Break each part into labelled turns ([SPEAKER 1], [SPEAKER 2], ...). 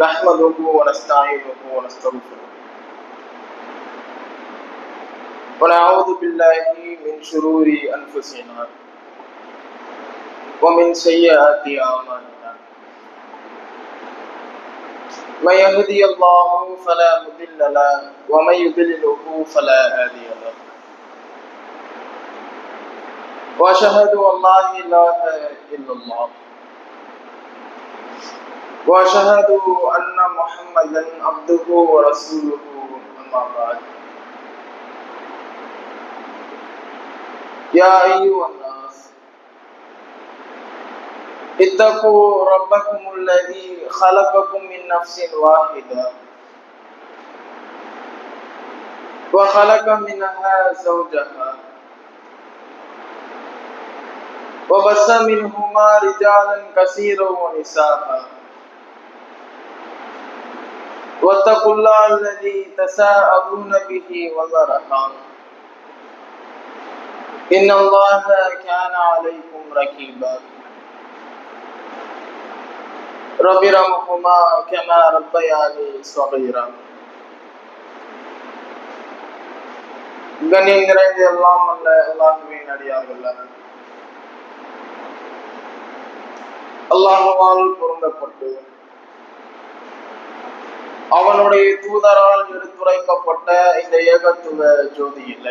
[SPEAKER 1] نحمده ونستعينه ونستغفره. ونعوذ بالله من شرور أنفسنا ومن سيئات أعمالنا. من يهدي الله فلا مضل له ومن يضلله فلا هادي له. وأشهد أن لا إله إلا الله. وأشهد أن محمدا عبده ورسوله أما بعد. يا أيها الناس اتقوا ربكم الذي خلقكم من نفس واحدة وخلق منها زوجها وبث منهما رجالا كثيرا ونساء. واتقوا الله الذي تساءلون به والارحام ان الله كان عليكم رقيبا رب ارحمهما كما ربياني صغيرا கண்ணியம் நிறைந்த எல்லாம் அல்ல அல்லாஹுவின் அடியார்கள் அல்லாஹுவால் பொருந்தப்பட்டு அவனுடைய தூதரால் எடுத்துரைக்கப்பட்ட இந்த ஏகத்துவ ஜோதியில்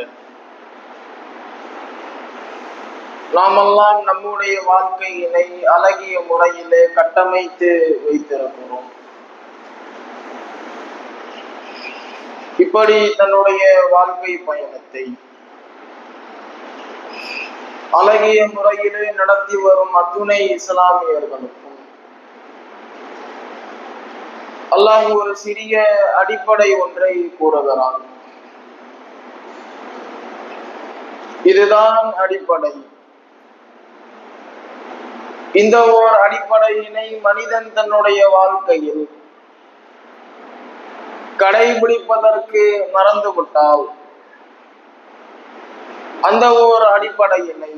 [SPEAKER 1] நாமெல்லாம் நம்முடைய வாழ்க்கையினை அழகிய முறையிலே கட்டமைத்து வைத்திருக்கிறோம். இப்படி தன்னுடைய வாழ்க்கை பயணத்தை அழகிய முறையிலே நடத்தி வரும் அத்துணை இஸ்லாமியர்களுக்கும் அல்லாஹ் ஒரு சிறிய அடிப்படை ஒன்றை கூறுகிறான் இதுதான் அடிப்படை. இந்த ஓர் அடிப்படையினை மனிதன் தன்னுடைய வாழ்க்கையில் கடைபிடிப்பதற்கு மறந்துவிட்டால் அந்த ஓர் அடிப்படையினை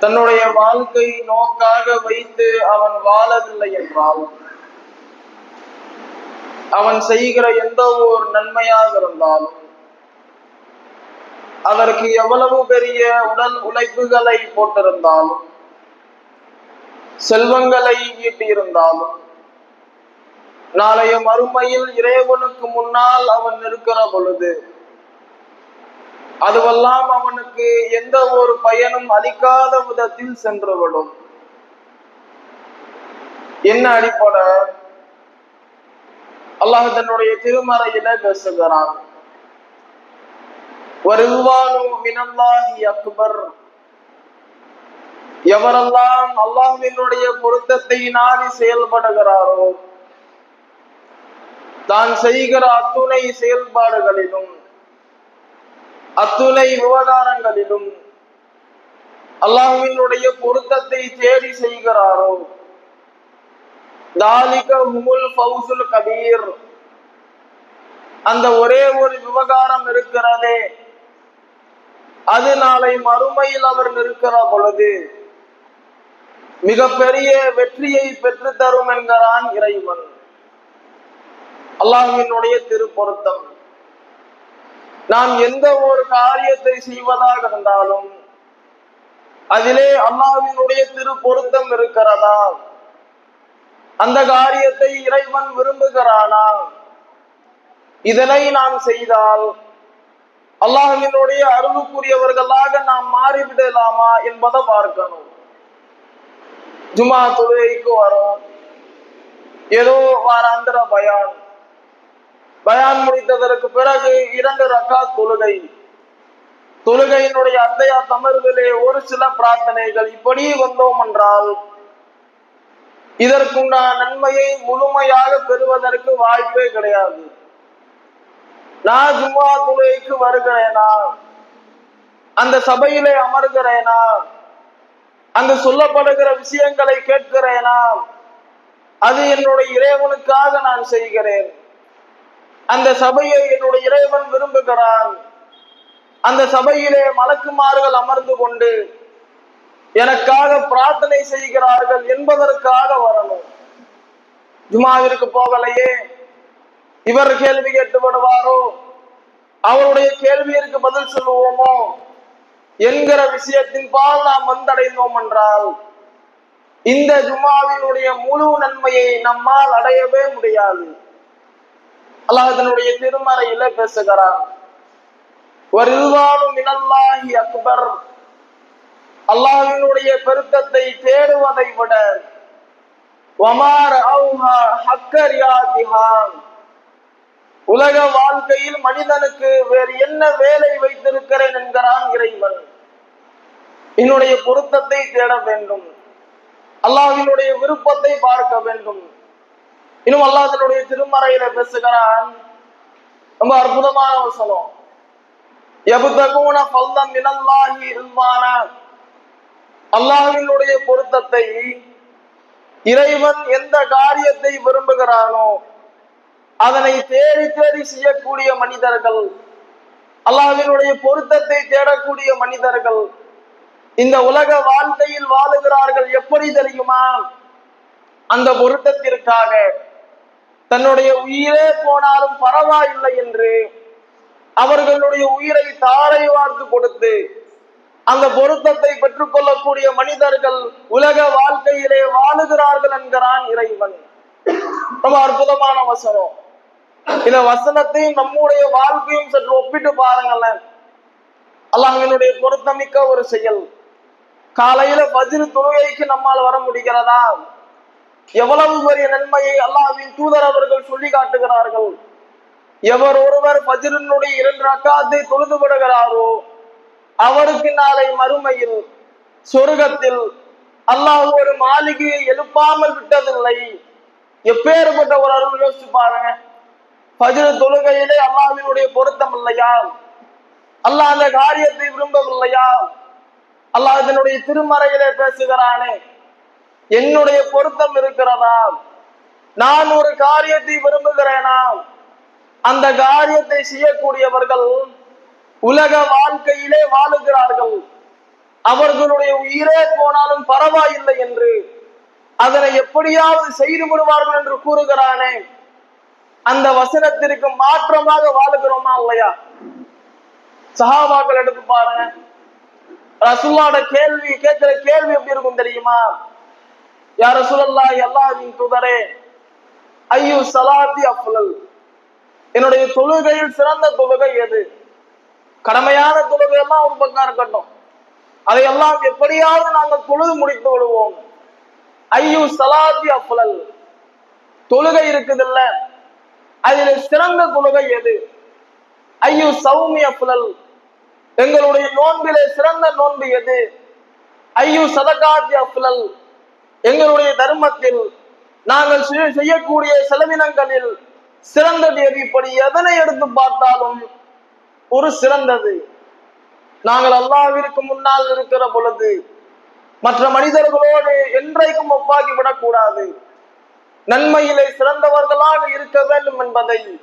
[SPEAKER 1] தன்னுடைய வாழ்க்கை நோக்காக வைத்து அவன் வாழவில்லை என்றால் அவன் செய்கிற எந்த ஒரு நன்மையாக இருந்தாலும் அதற்கு எவ்வளவு பெரிய உடல் உழைப்புகளை போட்டிருந்தாலும் செல்வங்களை ஈட்டியிருந்தாலும் நாளைய மறுமையில் இறைவனுக்கு முன்னால் அவன் இருக்கிற பொழுது அதுவெல்லாம் அவனுக்கு எந்த ஒரு பயனும் அளிக்காத விதத்தில் சென்றுவிடும். என்ன அடிப்படை? அல்லாஹ் தன்னுடைய திருமறையில பேசுகிறான். அக்பர். எவரெல்லாம் அல்லாஹினுடைய பொருத்தத்தை நாடி செயல்படுகிறாரோ தான் செய்கிற அத்துணை செயல்பாடுகளிலும் அத்துணை விவகாரங்களிலும் அல்லாஹினுடைய பொருத்தத்தை தேடி செய்கிறாரோ கபீர். அந்த ஒரே ஒரு விவகாரம் இருக்கிறதே. அது நாளை மறுமையில் அவர் நிற்கிற பொழுது மிகப்பெரிய வெற்றியை பெற்று தரும் என்கிறான் இறைவன். அல்லாஹினுடைய திருப்பொருத்தம். நாம் எந்த ஒரு காரியத்தை செய்வதாக இருந்தாலும் அதிலே அல்லாஹினுடைய திருப்பொருத்தம் இருக்கிறதா? அந்த காரியத்தை இறைவன் விரும்புகிறானா இதனை நாம் செய்தால் அல்லாஹினுடைய அருளுக்குரியவர்களாக நாம் மாறிவிடலாமா என்பதை பார்க்கணும். ஜுமா தொழுகைக்கு வரும். ஏதோ வாராந்திர பயான். பயான் முடித்ததற்கு பிறகு இரண்டு ரக்கா தொழுகை. தொழுகையினுடைய அத்தையா தமர்விலே ஒரு சில பிரார்த்தனைகள். இப்படி வந்தோம் என்றால் இதற்குண்டான நன்மையை முழுமையாக பெறுவதற்கு வாய்ப்பே கிடையாது. நான் ஜும்மா தொழுகைக்கு வருகிறேனா? அந்த சபையிலே அமர்கிறேனா? அங்கு சொல்லப்படுகிற விஷயங்களை கேட்கிறேனா? அது என்னுடைய இறைவனுக்காக நான் செய்கிறேன். அந்த சபையை என்னுடைய இறைவன் விரும்புகிறான். அந்த சபையிலே மலக்குமார்கள் அமர்ந்து கொண்டு எனக்காக பிரார்த்தனை செய்கிறார்கள் என்பதற்காக வரணும். ஜுமாவிற்கு போகலையே? இவர் கேள்வி கேட்டு விடுவாரோ? அவருடைய கேள்வியிற்கு பதில் சொல்லுவோமோ? என்கிற விஷயத்தின் பால் நாம் வந்தடைந்தோம் என்றால் இந்த ஜுமாவினுடைய முழு நன்மையை நம்மால் அடையவே முடியாது. அல்லாஹ் தன்னுடைய திருமறையில பேசுகிறார் ஒரு மினல்லாஹி அக்பர். அல்லாஹினுடைய பெருத்தத்தை தேடுவதை விட வமார் உலக வாழ்க்கையில் மனிதனுக்கு வேறு என்ன வேலை வைத்திருக்கிறேன் என்கிறான் இறைவன். என்னுடைய பொருத்தத்தை தேட வேண்டும். அல்லாஹினுடைய விருப்பத்தை பார்க்க வேண்டும். இன்னும் அல்லாஹனுடைய திருமறையில பேசுகிறான். ரொம்ப அற்புதமான வசனம். எபுதகுன பல்லம் இனல்லாகி இருந்தான அல்லாஹினுடைய பொருத்தத்தை இறைவன் எந்த காரியத்தை விரும்புகிறானோ அதனை தேடி தேடி செய்யக்கூடிய மனிதர்கள் அல்லாஹினுடைய பொருத்தத்தை தேடக்கூடிய மனிதர்கள் இந்த உலக வாழ்க்கையில் வாழுகிறார்கள் எப்படி தெரியுமா? அந்த பொருத்தத்திற்காக தன்னுடைய உயிரே போனாலும் பரவாயில்லை என்று அவர்களுடைய உயிரை தாரை வார்த்து கொடுத்து அந்த பொருத்தத்தை பெற்றுக்கொள்ளக்கூடிய மனிதர்கள் உலக வாழ்க்கையிலே வாழுகிறார்கள் என்கிறான் இறைவன். ரொம்ப அற்புதமான வசனம். இந்த வசனத்தையும் நம்முடைய வாழ்க்கையும் சற்று ஒப்பிட்டு பாருங்களேன். அல்லாஹினுடைய பொருத்தமிக்க ஒரு செயல். காலையில பதிரு தொழுகைக்கு நம்மால் வர முடிகிறதா? எவ்வளவு பெரிய நன்மையை அல்லாஹின் தூதர் அவர்கள் சொல்லி காட்டுகிறார்கள்? எவர் ஒருவர் பஜிரனுடைய இரண்டு ரக்காத்தை தொழுது விடுகிறாரோ அவருக்கு நாளை மறுமையில் சொர்க்கத்தில் அல்லாஹ் ஒரு மாளிகையை எழுப்பாமல் விட்டதில்லை. எப்பேற்பட்ட ஒரு அருள் யோசிச்சு பாருங்க. பஜ்ரு தொழுகையிலே அல்லாவினுடைய பொருத்தம் இல்லையா? அல்லாஹ் அந்த காரியத்தை விரும்பவில்லையா? அல்லாஹ் இதனுடைய திருமறையிலே பேசுகிறானே என்னுடைய பொருத்தம் இருக்கிறதா? நான் ஒரு காரியத்தை விரும்புகிறேனா? அந்த காரியத்தை செய்யக்கூடியவர்கள் உலக வாழ்க்கையிலே வாழுகிறார்கள். அவர்களுடைய உயிரே போனாலும் பரவாயில்லை என்று. அதனை எப்படியாவது செய்து விடுவார்கள் என்று கூறுகிறானே. அந்த வசனத்திற்கு மாற்றமாக வாழுகிறோமா இல்லையா? சஹாபாக்கள் எடுத்து பாருங்க. ரசுல்லாட கேள்வி கேட்கிற கேள்வி எப்படி இருக்கும் தெரியுமா? யார் ரசூலல்லா எல்லாவின் துதரே ஐயோ சலாத்தி அஃலல்? என்னுடைய தொழுகையில் சிறந்த தொழுகை எது? கடமையான தொழுகை எல்லாம் ஒரு பக்கம் இருக்கட்டும். அதையெல்லாம் எப்படியாவது நாங்கள் தொழுது முடித்து விடுவோம். ஐயோ சலாதி அஃலல். தொழுகை இருக்குதுல்ல? அதில் சிறந்த தொழுகை எது? ஐயோ சௌமி அஃலல். எங்களுடைய நோன்பிலே சிறந்த நோன்பு எது? ஐயோ சதகாதி அஃலல். எங்களுடைய தர்மத்தில் நாங்கள் செய்யக்கூடிய செலவினங்களில் சிறந்தது எது இப்படி எதனை எடுத்து பார்த்தாலும் ஒரு சிறந்தது. நாங்கள் அல்லாவிற்கு முன்னால் இருக்கிற பொழுது மற்ற மனிதர்களோடு என்றைக்கும் ஒப்பாக்கி விடக்கூடாது. நன்மையிலே சிறந்தவர்களாக இருக்க வேண்டும் என்பதை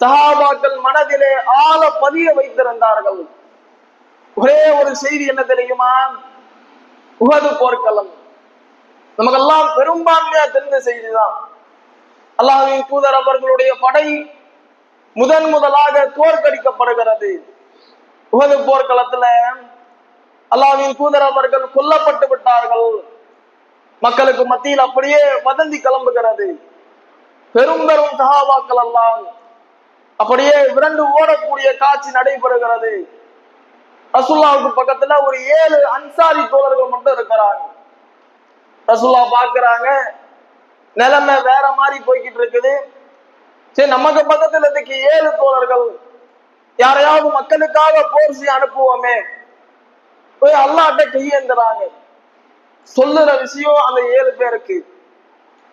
[SPEAKER 1] சஹாபாக்கள் மனதிலே ஆழ பதிய வைத்திருந்தார்கள். ஒரே ஒரு செய்தி என்ன தெரியுமா? உகது போர்க்களம். நமக்கெல்லாம் பெரும்பான்மையா தெரிந்த செய்திதான். அல்லாஹின் தூதர் அவர்களுடைய படை முதன் முதலாக தோற்கடிக்கப்படுகிறது. உகது போர்க்களத்துல அல்லாவின் தூதர் அவர்கள் கொல்லப்பட்டு விட்டார்கள். மக்களுக்கு மத்தியில் அப்படியே வதந்தி கிளம்புகிறது. பெரும் பெரும் சகாபாக்கள் எல்லாம் அப்படியே விரண்டு ஓடக்கூடிய காட்சி நடைபெறுகிறது. ரசுல்லாவுக்கு பக்கத்துல ஒரு ஏழு அன்சாரி தோழர்கள் மட்டும் இருக்கிறாங்க. ரசுல்லா பாக்குறாங்க நிலைமை வேற மாதிரி போய்கிட்டு இருக்குது. சரி நமக்கு பக்கத்துல இதுக்கு ஏழு தோழர்கள். யாரையாவது மக்களுக்காக போர் செய்ய அனுப்புவோமே. போய் அல்லாட்ட கையேந்துறாங்க சொல்லுற விஷயம் அந்த ஏழு பேருக்கு.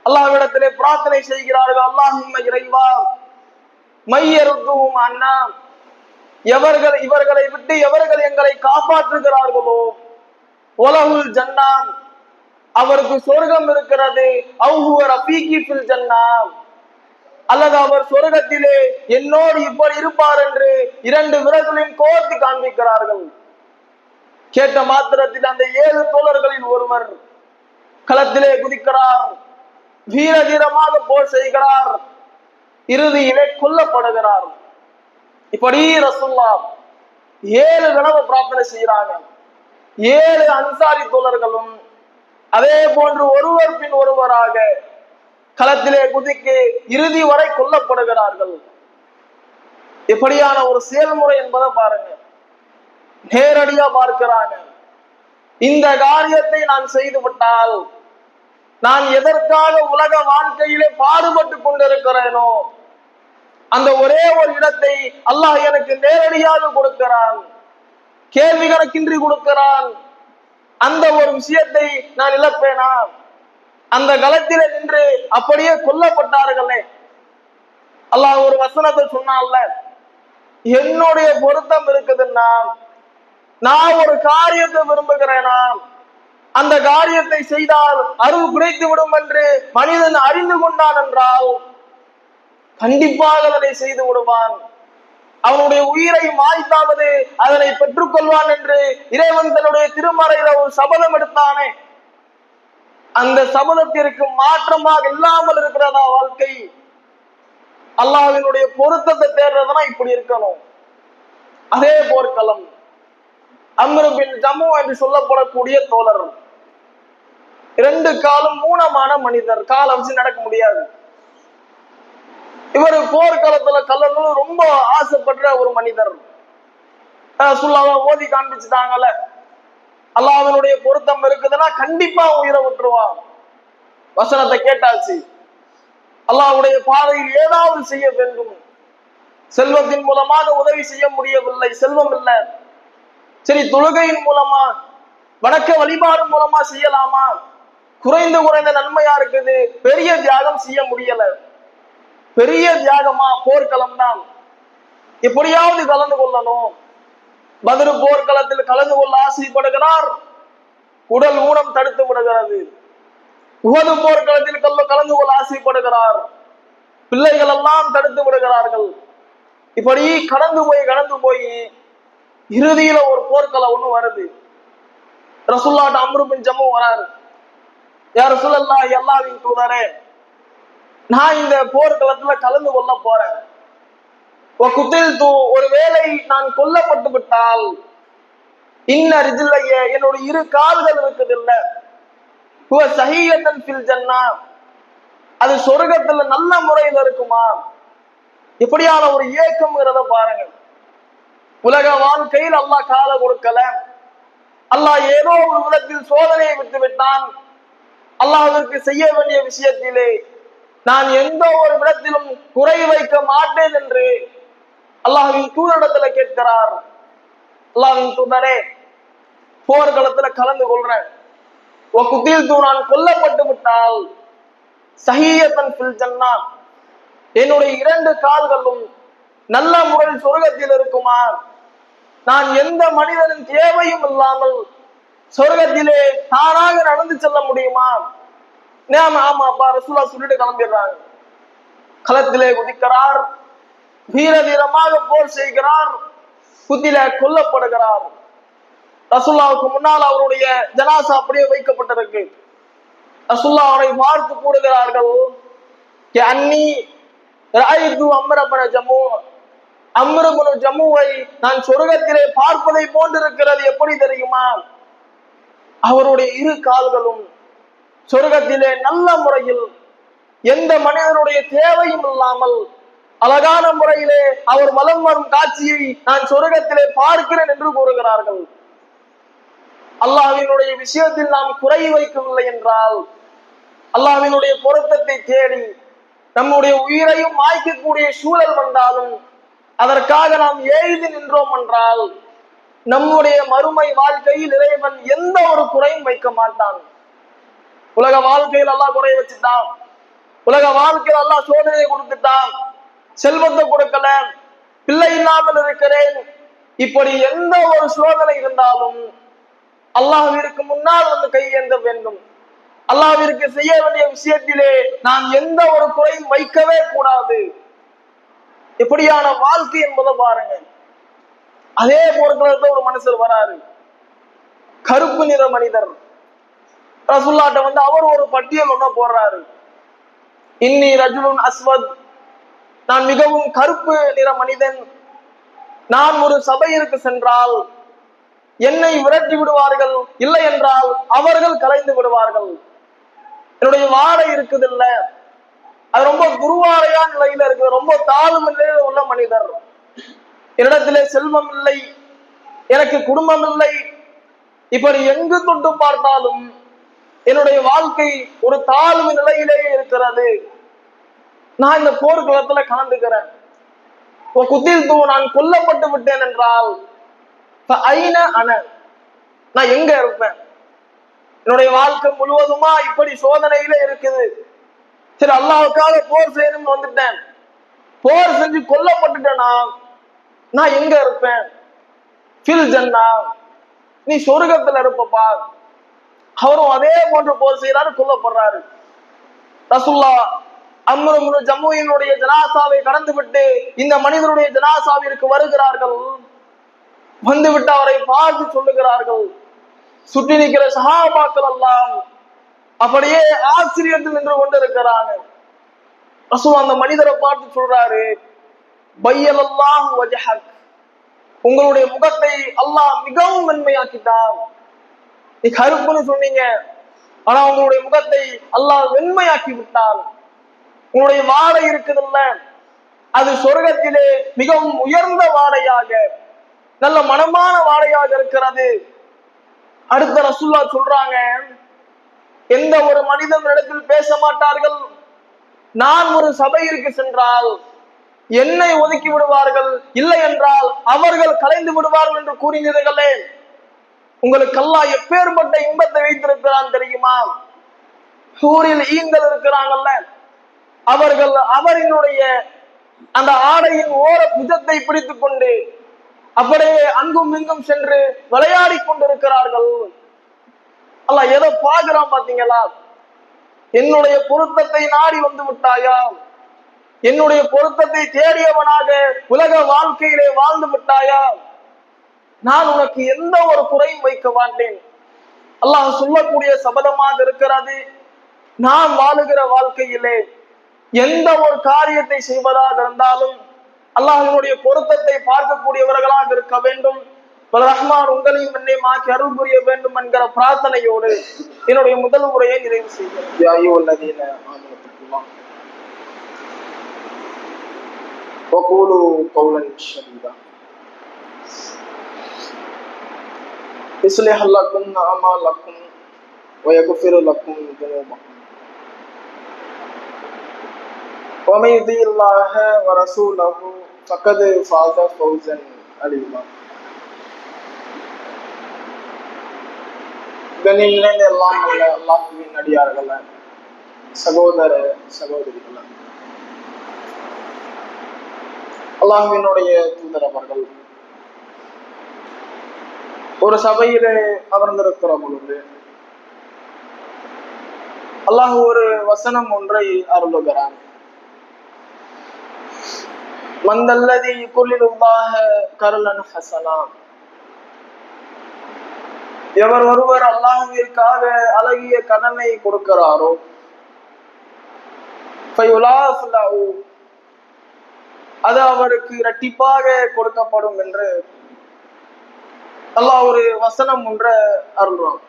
[SPEAKER 1] அல்லாஹ்விடத்திலே பிரார்த்தனை செய்கிறார்கள் அல்லாஹும்ம இறைவா மையருத்துவும் அண்ணா எவர்கள் இவர்களை விட்டு எவர்கள் எங்களை காப்பாற்றுகிறார்களோ உலகுல் ஜன்னான் அவருக்கு சொர்க்கம் இருக்கிறது அவுஹுவ ரஃபீகி ஜன்னான் ஜன்னா. அல்லது அவர் சொர்க்கத்திலே என்னோடு இப்படி இருப்பார் என்று இரண்டு விரல்களையும் கோர்த்து காண்பிக்கிறார்கள். கேட்ட மாத்திரத்தில் அந்த ஏழு தோழர்களில் ஒருவர் களத்திலே குதிக்கிறார். வீர தீரமாக போர் செய்கிறார். இறுதியிலே கொல்லப்படுகிறார். இப்படி ரசுல்லா ஏழு தடவை பிரார்த்தனை செய்கிறாங்க. ஏழு அன்சாரி தோழர்களும் அதே போன்று ஒருவர் பின் ஒருவராக களத்திலே குதிக்கு இறுதி வரை கொல்லப்படுகிறார்கள். எப்படியான ஒரு செயல்முறை என்பதை பாருங்க. நேரடியா பார்க்கிறாங்க. இந்த காரியத்தை நான் செய்து விட்டால் நான் எதற்காக உலக வாழ்க்கையிலே பாடுபட்டு கொண்டிருக்கிறேனோ அந்த ஒரே ஒரு இடத்தை அல்லாஹ் எனக்கு நேரடியாக கொடுக்கிறான். கேள்வி கணக்கின்றி கொடுக்கிறான். அந்த ஒரு விஷயத்தை நான் இழப்பேனா? அந்த களத்தில நின்று அப்படியே கொல்லப்பட்டார்களே. அல்லாஹ் ஒரு வசனத்தை சொன்னான்ல என்னுடைய பொருத்தம் இருக்குதுன்னா நான் ஒரு காரியத்தை விரும்புகிறேனா? அந்த காரியத்தை செய்தால் அருள் குறைத்து விடும் என்று மனிதன் அறிந்து கொண்டான் என்றால் கண்டிப்பாக அதனை செய்து விடுவான். அவனுடைய உயிரை மாய்த்தாவது அதனை பெற்றுக்கொள்வான் என்று இறைவன் தன்னுடைய திருமறையில ஒரு சபதம் எடுத்தானே. அந்த சபதத்திற்கு மாற்றமாக இல்லாமல் இருக்கிறதா வாழ்க்கை? அல்லாஹ்வினுடைய பொருத்தத்தை தேடுறதுனா இப்படி இருக்கணும். அதே போர்க்களம். அம்ருபின் ஜம்மு என்று சொல்லப்படக்கூடிய தோழர். இரண்டு காலம் மூனமான மனிதர். காலை வச்சு நடக்க முடியாது. இவர் போர்க்களத்துல கல்லணும் ரொம்ப ஆசைப்படுற ஒரு மனிதர். சுல்லாவா ஓதி காண்பிச்சுட்டாங்கல்ல. அல்லாஹனுடைய பொருத்தம் இருக்குதுன்னா கண்டிப்பா உயிரை விட்டுருவான். வசனத்தை கேட்டாச்சு. அல்லாஹுடைய பாதையில் ஏதாவது செய்ய வேண்டும். செல்வத்தின் மூலமாக உதவி செய்ய முடியவில்லை செல்வம் இல்லை. சரி தொழுகையின் மூலமா வணக்க வழிபாடு மூலமா செய்யலாமா? குறைந்து குறைந்த நன்மையா இருக்குது பெரிய தியாகம் செய்ய முடியல. பெரிய தியாகமா? போர்க்களம் தான் எப்படியாவது கலந்து கொள்ளணும். பதிரு போர்க்களத்தில் கலந்து கொள்ள ஆசைப்படுகிறார். உடல் ஊனம் தடுத்து விடுகிறது. உகது போர்க்களத்தில் கல்ல கலந்து கொள்ள ஆசைப்படுகிறார். பிள்ளைகள் எல்லாம் தடுத்து விடுகிறார்கள். இப்படி கடந்து போய் கடந்து போய் இறுதியில ஒரு போர்க்களம் ஒண்ணு வருது. ரசுல்லாட்ட அம்ருபின் ஜம்மு வராரு. யார் ரசூலல்லா எல்லாவின் தூதரே நான் இந்த போர்க்களத்துல கலந்து கொள்ள போறேன். குத்தில் தூ ஒருவேளை நான் கொல்லப்பட்டு விட்டால் இன்ன ரிஜில்லைய என்னோட இரு கால்கள் இருக்குது இல்ல சஹீயத்தன் ஃபில் ஜன்னா. அது சொர்க்கத்துல நல்ல முறையில் இருக்குமா? இப்படியான ஒரு ஏக்கம்ங்கிறத பாருங்க உலக வாழ்க்கையில் அல்லாஹ் கால கொடுக்கல. அல்லாஹ் ஏதோ ஒரு விதத்தில் சோதனையை விட்டு விட்டான் அல்லாஹிற்கு செய்ய வேண்டிய விஷயத்திலே நான் எந்த ஒரு விடத்திலும் குறை வைக்க மாட்டேன் என்று அல்லாஹின் தூதரிடத்துல கேட்கிறார். அல்லாஹின் தூதரே போர்க்களத்துல கலந்து கொள்றேன். தூ நான் கொல்லப்பட்டு விட்டால் சஹீயத்தன் பில்ஜன்னா என்னுடைய இரண்டு கால்களும் நல்ல முறையில் சொர்க்கத்தில் இருக்குமா? நான் எந்த மனிதனின் தேவையும் இல்லாமல் சொர்க்கத்திலே தானாக நடந்து செல்ல முடியுமா? ஆமா அப்பா ரசூலா சொல்லிட்டு கிளம்பிடுறாங்க. களத்திலே குதிக்கிறார். வீர தீரமாக போர் செய்கிறார் குத்தில கொல்லப்படுகிறார். ரசுல்லாவுக்கு முன்னால் அவருடைய ஜனாசா அப்படியே வைக்கப்பட்டிருக்கு. ரசுல்லா அவரை பார்த்து கூறுகிறார்கள் அன்னி ராயிது அமரபன ஜம்மு அம்ருபுனு ஜம்முவை நான் சொர்க்கத்திலே பார்ப்பதை போன்றிருக்கிறது எப்படி தெரியுமா? அவருடைய இரு கால்களும் சொர்க்கத்திலே நல்ல முறையில் எந்த மனிதனுடைய தேவையும் இல்லாமல் அழகான முறையிலே அவர் மலம் வரும் காட்சியை நான் சொர்க்கத்திலே பார்க்கிறேன் என்று கூறுகிறார்கள். அல்லாவினுடைய விஷயத்தில் நாம் குறை வைக்கவில்லை என்றால் அல்லாவினுடைய பொருத்தத்தை தேடி நம்முடைய உயிரையும் மாய்க்கக்கூடிய சூழல் வந்தாலும் அதற்காக நாம் எழுதி நின்றோம் என்றால் நம்முடைய மறுமை வாழ்க்கையில் இறைவன் எந்த ஒரு குறையும் வைக்க மாட்டான். உலக வாழ்க்கையில் எல்லாம் குறைய வச்சுட்டான். உலக வாழ்க்கையில் எல்லாம் சோதனையை கொடுத்துட்டான். செல்வத்தை கொடுக்கல பிள்ளை இல்லாமல் இருக்கிறேன். இப்படி எந்த ஒரு சோதனை இருந்தாலும் அல்லாஹிற்கு முன்னால் வந்து கையேந்த வேண்டும். அல்லாவிற்கு செய்ய வேண்டிய விஷயத்திலே நாம் எந்த ஒரு குறையும் வைக்கவே கூடாது. எப்படியான வாழ்க்கை என்பதை பாருங்க. அதே போர்க்களத்துல ஒரு மனுஷர் வராரு. கருப்பு நிற மனிதர். ரசுல்லாட்ட வந்து அவர் ஒரு பட்டியல் ஒண்ண போடுறாரு. இன்னி ரஜுலுன் அஸ்வத் நான் மிகவும் கருப்பு நிற மனிதன். நான் ஒரு சபையிற்கு சென்றால் என்னை விரட்டி விடுவார்கள். இல்லை என்றால் அவர்கள் கலைந்து விடுவார்கள். என்னுடைய வாடை இருக்குது இல்ல அது ரொம்ப குருவாரையான நிலையில இருக்குது. ரொம்ப தாழ்வு நிலையில உள்ள மனிதர். என்னிடத்திலே செல்வம் இல்லை. எனக்கு குடும்பம் இல்லை. இப்படி எங்கு தொட்டு பார்த்தாலும் என்னுடைய வாழ்க்கை ஒரு தாழ்வு நிலையிலேயே இருக்கிறது. நான் இந்த போர்க்களத்துல கலந்துக்கிறேன். குத்தில் தூ நான் கொல்லப்பட்டு விட்டேன் என்றால் ஐன அன? நான் எங்க இருப்பேன்? என்னுடைய வாழ்க்கை முழுவதுமா இப்படி சோதனையில இருக்குது. சரி அல்லாவுக்காக போர் செய்யணும்னு வந்துட்டேன். போர் செஞ்சு கொல்லப்பட்டுட்டேனா? நான் எங்க இருப்பேன்? ஃபில் ஜன்னா நீ சொர்க்கத்துல இருப்பப்பா. அவரும் அதே போன்று போர் செய்யறாரு கொல்லப்படுறாரு. ரசுல்லா அம்ருமுனு ஜம்முவினுடைய ஜனாசாவை கடந்து விட்டு இந்த மனிதனுடைய ஜனாசாவிற்கு வருகிறார்கள். வந்துவிட்டு அவரை பார்த்து சொல்லுகிறார்கள். சுற்றி நிற்கிற சகாபாக்கள் எல்லாம் அப்படியே ஆச்சரியத்தில் நின்று கொண்டிருக்கிறாங்க. ரசூல் அந்த மனிதரை பார்த்து சொல்றாரு பையலல்லாம் உங்களுடைய முகத்தை அல்லாஹ் மிகவும் மென்மையாக்கிட்டான் நீ கருப்புன்னு சொன்னீங்க. ஆனா உங்களுடைய முகத்தை அல்லாஹ் வெண்மையாக்கி விட்டான் உங்களுடைய வாடை இருக்குதுல்ல? அது சொர்க்கத்திலே மிகவும் உயர்ந்த வாடையாக நல்ல மனமான வாடையாக இருக்கிறது. அடுத்த ரசுல்லா சொல்றாங்க எந்த ஒரு மனிதன் இடத்தில் பேச மாட்டார்கள். நான் ஒரு சபையிற்கு சென்றால் என்னை ஒதுக்கி விடுவார்கள். இல்லை என்றால் அவர்கள் கலைந்து விடுவார்கள் என்று கூறினீர்களே. உங்களுக்கெல்லாம் எப்பேற்பட்ட இன்பத்தை வைத்திருக்கிறான் தெரியுமா? சூரியன் ஈங்கள் இருக்கிறாங்கல்ல. அவர்கள் அவரினுடைய அந்த ஆடையின் ஓர புஜத்தை பிடித்துக் கொண்டு அப்படியே அங்கும் இங்கும் சென்று விளையாடி கொண்டிருக்கிறார்கள். அல்ல எதை பாக்குறான் பாத்தீங்களா என்னுடைய பொருத்தத்தை நாடி வந்து விட்டாயா? என்னுடைய பொருத்தத்தை தேடியவனாக உலக வாழ்க்கையிலே வாழ்ந்து விட்டாயா? நான் உனக்கு எந்த ஒரு குறையும் வைக்க மாட்டேன். அல்லாஹ் சொல்லக்கூடிய சபதமாக இருக்கிறது நான் வாழுகிற வாழ்க்கையிலே எந்த ஒரு காரியத்தை செய்வதாக இருந்தாலும் அல்லாஹினுடைய பொருத்தத்தை பார்க்கக்கூடியவர்களாக இருக்க வேண்டும் ரஹ்மான் உங்களையும் என்னை மாக்கி அருள் புரிய வேண்டும் என்கிற பிரார்த்தனையோடு என்னுடைய முதல் உரையை நிறைவு செய்கிறேன் وقولوا قولا شديدا يصلح لكم أعمالكم ويغفر لكم ذنوبكم ومن يطيع الله ورسوله فقد فاز فوزا عليما கண்ணியங்களை எல்லாம் உள்ள அல்லாஹுவின் அடியார்கள சகோதர சகோதரிகள அல்லாஹுவினுடைய தூதர் அவர்கள் ஒரு சபையிலே அமர்ந்திருக்கிற பொழுது அல்லாஹ் ஒரு வசனம் ஒன்றை அருளுகிறான் மந்தல்லதி குல்லிலுல்லாக கருளன் ஹசனா எவர் ஒருவர் அல்லாஹுவிற்காக அழகிய கடனை கொடுக்கிறாரோ அது அவருக்கு இரட்டிப்பாக கொடுக்கப்படும் என்று அல்லாஹ் ஒரு வசனம் ஒன்ற அருள்றான்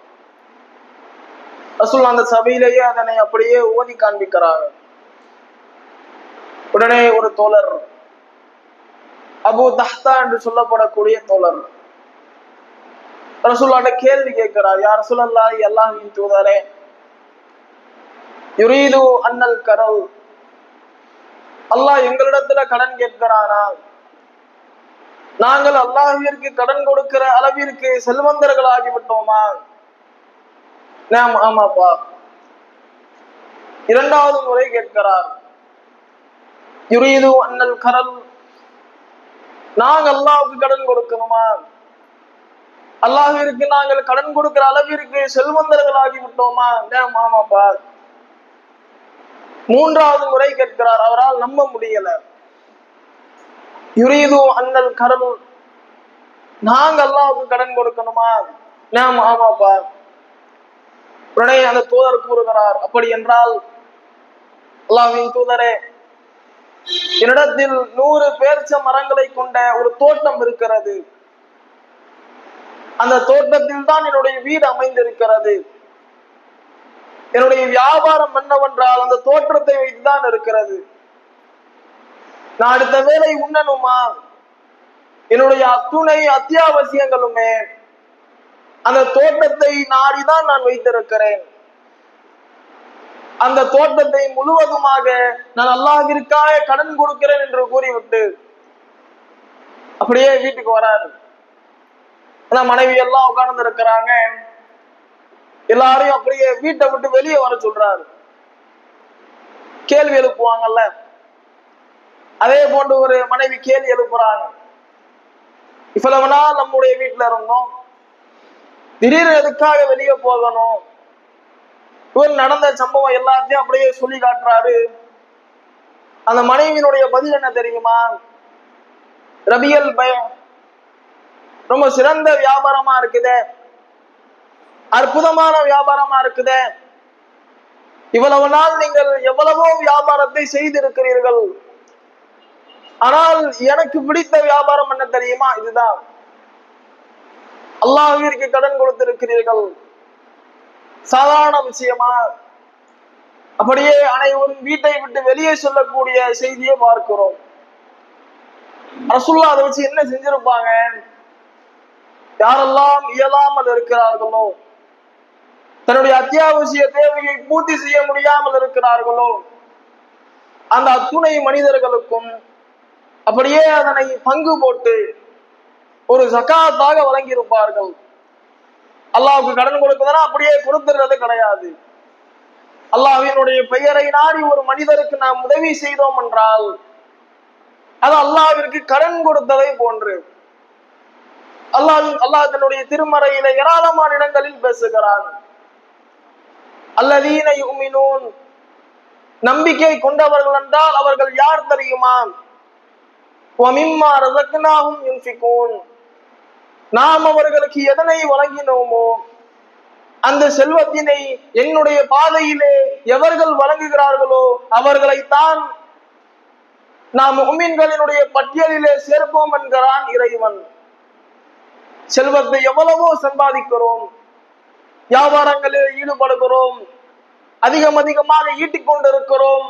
[SPEAKER 1] ரசூல் அந்த சபையிலேயே அதனை அப்படியே ஓதி காண்பிக்கிறார் உடனே ஒரு தோழர் அபு தஹ்தா என்று சொல்லப்படக்கூடிய தோழர். ரசூல்லாட்ட கேள்வி கேட்கிறார் யார் சொல்லல்லா எல்லாவின் தூதரே. யுரீது அண்ணல் கரல் அல்லாஹ் எங்களிடத்துல கடன் கேட்கிறானா நாங்கள் அல்லாஹிற்கு கடன் கொடுக்கிற அளவிற்கு செல்வந்தர்கள் ஆகிவிட்டோமா நாம் ஆமாப்பா. இரண்டாவது முறை கேட்கிறார் யுரீது அண்ணல் கரல் நாங்க அல்லாவுக்கு கடன் கொடுக்கணுமா? அல்லாஹிற்கு நாங்கள் கடன் கொடுக்கிற அளவிற்கு செல்வந்தர்கள் ஆகிவிட்டோமா ஆமாப்பா மூன்றாவது முறை கேட்கிறார் அவரால் நம்ப முடியல. யுரீது அண்ணல் கடன் நாங்க அல்லாவுக்கு கடன் கொடுக்கணுமா? நாம் ஆமாப்பா உடனே அந்த தூதர் கூறுகிறார் அப்படி என்றால் அல்லாவின் தூதரே என்னிடத்தில் நூறு பேர்ச்ச மரங்களை கொண்ட ஒரு தோட்டம் இருக்கிறது. அந்த தோட்டத்தில் தான் என்னுடைய வீடு அமைந்திருக்கிறது. என்னுடைய வியாபாரம் என்னவென்றால் அந்த தோற்றத்தை வைத்துதான் இருக்கிறது. நான் அடுத்த வேலை உண்ணணுமா? என்னுடைய அத்துணை அத்தியாவசியங்களுமே அந்த தோட்டத்தை நாடிதான் நான் வைத்திருக்கிறேன். அந்த தோட்டத்தை முழுவதுமாக நான் அல்லாஹிற்காக கடன் கொடுக்கிறேன் என்று கூறிவிட்டு அப்படியே வீட்டுக்கு வராரு. ஆனா மனைவி எல்லாம் உட்கார்ந்து இருக்கிறாங்க எல்லாரையும் அப்படியே வீட்டை விட்டு வெளியே வர சொல்றாரு. கேள்வி எழுப்புவாங்கல்ல? அதே போன்று ஒரு மனைவி கேள்வி எழுப்புறாங்க. இவ்வளவு நாள் நம்முடைய வீட்டுல இருந்தோம். திடீர்னு எதுக்காக வெளியே போகணும்? இவர் நடந்த சம்பவம் எல்லாத்தையும் அப்படியே சொல்லி காட்டுறாரு. அந்த மனைவியினுடைய பதில் என்ன தெரியுமா? ரபியல் பயம் ரொம்ப சிறந்த வியாபாரமா இருக்குது. அற்புதமான வியாபாரமா இருக்குதே. இவ்வளவு நாள் நீங்கள் எவ்வளவோ வியாபாரத்தை செய்திருக்கிறீர்கள். ஆனால் எனக்கு பிடித்த வியாபாரம் என்ன தெரியுமா? இதுதான். அல்லாஹிற்கு கடன் கொடுத்திருக்கிறீர்கள். சாதாரண விஷயமா? அப்படியே அனைவரும் வீட்டை விட்டு வெளியே சொல்லக்கூடிய செய்தியை பார்க்கிறோம். ரசுல்லா அதை வச்சு என்ன செஞ்சிருப்பாங்க? யாரெல்லாம் இயலாமல் இருக்கிறார்களோ தன்னுடைய அத்தியாவசிய தேவையை பூர்த்தி செய்ய முடியாமல் இருக்கிறார்களோ அந்த அத்துணை மனிதர்களுக்கும் அப்படியே அதனை பங்கு போட்டு ஒரு சக்காத்தாக வழங்கியிருப்பார்கள். அல்லாவுக்கு கடன் கொடுக்குதுன்னா அப்படியே கொடுத்துறது கிடையாது. அல்லாஹினுடைய பெயரை நாடி ஒரு மனிதருக்கு நாம் உதவி செய்தோம் என்றால் அது அல்லாவிற்கு கடன் கொடுத்ததை போன்று. அல்லாஹ் அல்லாஹ் தன்னுடைய திருமறையில ஏராளமான இடங்களில் பேசுகிறான். அல்லதீன யுமினூன் நம்பிக்கை கொண்டவர்கள் என்றால் அவர்கள் யார் தெரியுமா? ஒமிம்மா ரசக்னாகும் யுன்ஃபிகூன். நாம் அவர்களுக்கு எதனை வழங்கினோமோ அந்த செல்வத்தினை என்னுடைய பாதையிலே எவர்கள் வழங்குகிறார்களோ அவர்களைத்தான் நாம் உமின்களினுடைய பட்டியலிலே சேர்ப்போம் என்கிறான் இறைவன். செல்வத்தை எவ்வளவோ சம்பாதிக்கிறோம் வியாபாரங்களில் ஈடுபடுகிறோம் அதிகம் அதிகமாக ஈட்டிக் கொண்டிருக்கிறோம்.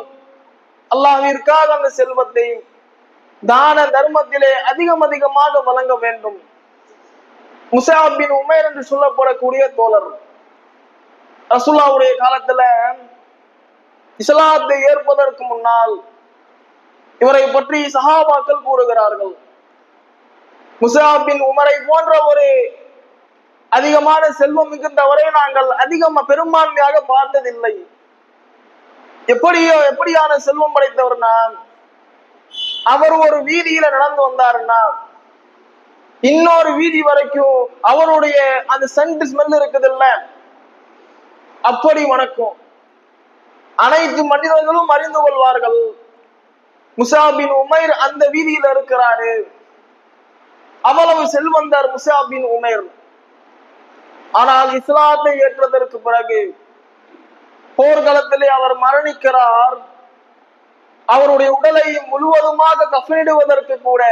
[SPEAKER 1] அல்லாஹிற்காக அந்த செல்வத்தை தான தர்மத்திலே அதிகம் அதிகமாக வழங்க வேண்டும். முசாபின் உமேர் என்று சொல்லப்படக்கூடிய தோழர். ரசுல்லாவுடைய காலத்துல இஸ்லாத்தை ஏற்பதற்கு முன்னால் இவரை பற்றி சஹாபாக்கள் கூறுகிறார்கள். முசாபின் உமரை போன்ற ஒரு அதிகமான செல்வம் மிகுந்தவரை நாங்கள் அதிகமா பெரும்பான்மையாக பார்த்ததில்லை. எப்படியோ எப்படியான செல்வம் படைத்தவர்னா அவர் ஒரு வீதியில நடந்து வந்தாருன்னா இன்னொரு வீதி வரைக்கும் அவருடைய அந்த சென்ட் ஸ்மெல் இருக்குது இல்ல அப்படி வணக்கம். அனைத்து மனிதர்களும் அறிந்து கொள்வார்கள். முசாபின் உமைர் அந்த வீதியில இருக்கிறாரு. அவ்வளவு செல்வந்தார் முசாபின் உமைர். ஆனால் இஸ்லாத்தை ஏற்றதற்கு பிறகு போர்க்களத்திலே அவர் மரணிக்கிறார். அவருடைய உடலை முழுவதுமாக கஃனிடுவதற்கு கூட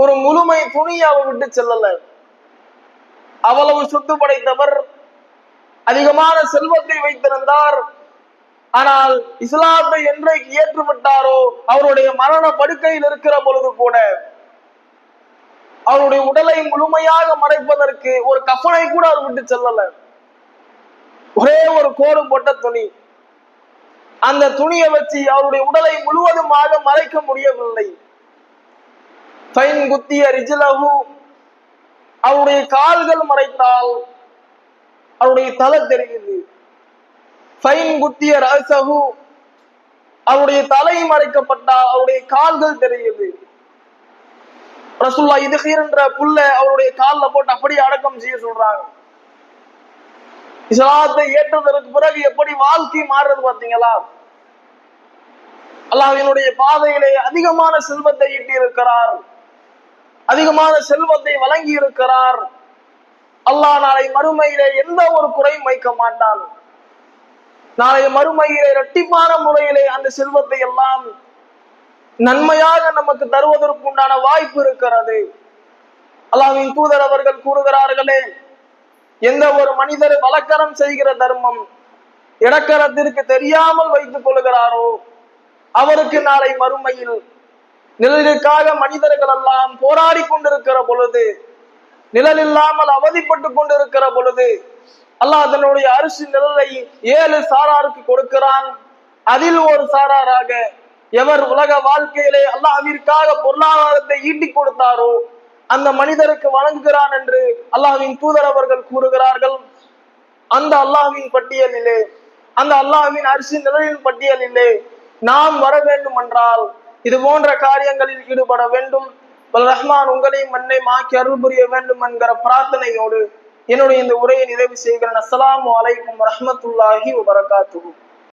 [SPEAKER 1] ஒரு முழுமை துணியை அவர் விட்டு செல்லல. அவ்வளவு சொத்து படைத்தவர் அதிகமான செல்வத்தை வைத்திருந்தார். ஆனால் இஸ்லாத்தை என்றைக்கு ஏற்றுவிட்டாரோ அவருடைய மரண படுக்கையில் இருக்கிற பொழுது கூட அவருடைய உடலை முழுமையாக மறைப்பதற்கு ஒரு கஃனை கூட அவர் விட்டு செல்லல. ஒரே ஒரு கோடு போட்ட துணி. அந்த துணியை வச்சு அவருடைய உடலை முழுவதுமாக மறைக்க முடியவில்லை. ஃபைன் குத்திய ரிஜிலகு அவருடைய கால்கள் மறைத்தால் அவருடைய தலை தெரியுது. ஃபைன் குத்திய ரசகு அவருடைய தலை மறைக்கப்பட்டால் அவருடைய கால்கள் தெரியுது. ரசுல்லா இதுகீர் என்ற புல்ல அவருடைய கால்ல போட்டு அப்படியே அடக்கம் செய்ய சொல்றாங்க. இஸ்லாத்தை ஏற்றதற்கு பிறகு எப்படி வாழ்க்கை மாறுறது பாத்தீங்களா அல்லாஹினுடைய பாதையிலே அதிகமான செல்வத்தை ஈட்டி இருக்கிறார் அதிகமான செல்வத்தை வழங்கி இருக்கிறார் அல்லாஹ் நாளை மறுமையிலே எந்த ஒரு குறையும் வைக்க மாட்டான். நாளை மறுமையிலே இரட்டிப்பான முறையிலே அந்த செல்வத்தை எல்லாம் நன்மையாக நமக்கு தருவதற்கு உண்டான வாய்ப்பு இருக்கிறது. அல்லாஹ்வின் தூதர் அவர்கள் கூறுகிறார்களே எந்த ஒரு மனிதர் வழக்கரம் செய்கிற தர்மம் இடக்கரத்திற்கு தெரியாமல் வைத்துக் கொள்கிறாரோ அவருக்கு நாளை மறுமையில் நிழலுக்காக மனிதர்கள் எல்லாம் போராடி கொண்டிருக்கிற பொழுது நிழல் இல்லாமல் அவதிப்பட்டு கொண்டிருக்கிற பொழுது அல்லாஹ் தன்னுடைய அரிசி நிழலை ஏழு சாராருக்கு கொடுக்கிறான். அதில் ஒரு சாராராக எவர் உலக வாழ்க்கையிலே அல்லாஹிற்காக பொருளாதாரத்தை ஈட்டிக் கொடுத்தாரோ அந்த மனிதருக்கு வழங்குகிறான் என்று அல்லாஹ்வின் தூதர் அவர்கள் கூறுகிறார்கள். அந்த அல்லாஹ்வின் பட்டியலிலே அந்த அல்லாஹ்வின் அரிசி நிழலின் பட்டியலிலே நாம் வர வேண்டும் என்றால் இது போன்ற காரியங்களில் ஈடுபட வேண்டும். வல் ரஹ்மான் உங்களையும் மண்ணையும் ஆக்கி அருள் புரிய வேண்டும் என்கிற பிரார்த்தனையோடு என்னுடைய இந்த உரையை நிறைவு செய்கிறேன். அஸ்லாம் அலைக்கும் ரஹமத்துல்லாஹி வபரகாத்துஹு.